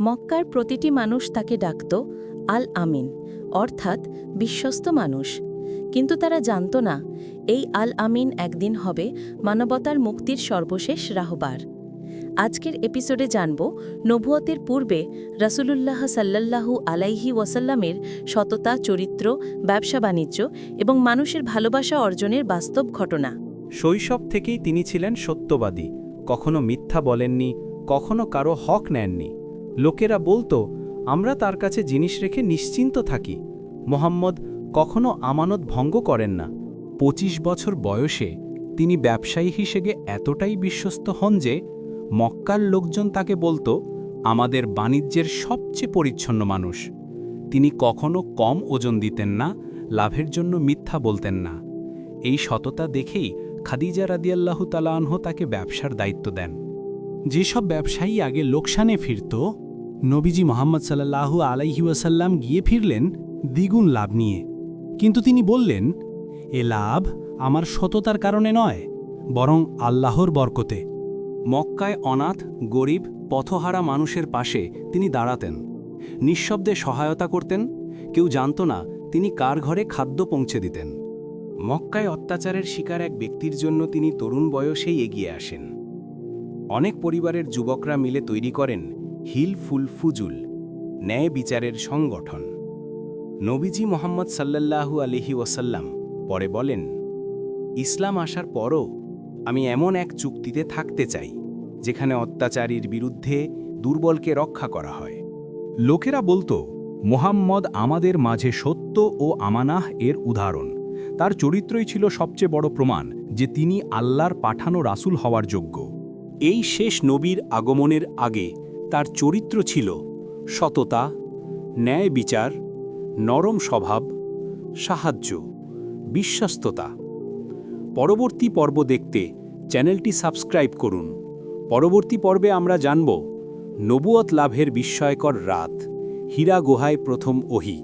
মক্কার প্রতিটি মানুষ তাকে ডাকত আল আমিন অর্থাৎ বিশ্বস্ত মানুষ। কিন্তু তারা জানত না, এই আল আমিন একদিন হবে মানবতার মুক্তির সর্বশেষ রাহবার। আজকের এপিসোডে জানব নবুয়তের পূর্বে রাসূলুল্লাহ সাল্লাল্লাহু আলাইহি ওয়াসাল্লামের সততা, চরিত্র, ব্যবসা, বাণিজ্য এবং মানুষের ভালোবাসা অর্জনের বাস্তব ঘটনা। শৈশব থেকেই তিনি ছিলেন সত্যবাদী, কখনো মিথ্যা বলেননি, কখনো কারও হক নেননি। লোকেরা বলতো, আমরা তার কাছে জিনিস রেখে নিশ্চিন্ত থাকি। মোহাম্মদ কখনো আমানত ভঙ্গ করেন না। পঁচিশ বছর বয়সে তিনি ব্যবসায়ী হিসেবে এতটাই বিশ্বস্ত হন যে, মক্কার লোকজন তাকে বলতো, আমাদের বাণিজ্যের সবচেয়ে পরিচ্ছন্ন মানুষ। তিনি কখনো কম ওজন দিতেন না, লাভের জন্য মিথ্যা বলতেন না। এই সততা দেখেই খাদিজা রাদিয়াল্লাহু তালাহ তাকে ব্যবসার দায়িত্ব দেন। যেসব ব্যবসায়ী আগে লোকসানে ফিরত নবীজি মোহাম্মদ সাল্লাল্লাহু আলাইহি ওয়াসাল্লাম গিয়ে ফিরলেন দ্বিগুণ লাভ নিয়ে। কিন্তু তিনি বললেন, এ লাভ আমার সততার কারণে নয়, বরং আল্লাহর বরকতে। মক্কায় অনাথ, গরিব, পথহারা মানুষের পাশে তিনি দাঁড়াতেন। নিঃশব্দে সহায়তা করতেন, কেউ জানত না তিনি কার ঘরে খাদ্য পৌঁছে দিতেন। মক্কায় অত্যাচারের শিকার এক ব্যক্তির জন্য তিনি তরুণ বয়সেই এগিয়ে আসেন। অনেক পরিবারের যুবকরা মিলে তৈরি করেন হিল ফুল ফুজুল, ন্যায় বিচারের সংগঠন। নবীজি মোহাম্মদ সাল্লাল্লাহু আলিহি ওয়াসাল্লাম পরে বলেন, ইসলাম আসার পরও আমি এমন এক চুক্তিতে থাকতে চাই, যেখানে অত্যাচারীর বিরুদ্ধে দুর্বলকে রক্ষা করা হয়। লোকেরা বলতো, মোহাম্মদ আমাদের মাঝে সত্য ও আমানাহ এর উদাহরণ। তার চরিত্রই ছিল সবচেয়ে বড় প্রমাণ যে তিনি আল্লাহর পাঠানো রাসূল হওয়ার যোগ্য। এই শেষ নবীর আগমনের আগে তার চরিত্র ছিল সততা, ন্যায় বিচার, নরম স্বভাব, সাহায্য, বিশ্বস্ততা। পরবর্তী পর্ব দেখতে চ্যানেলটি সাবস্ক্রাইব করুন। পরবর্তী পর্বে আমরা জানব নবুয়ত লাভের বিস্ময়কর রাত, হীরা গুহায় প্রথম ওহি।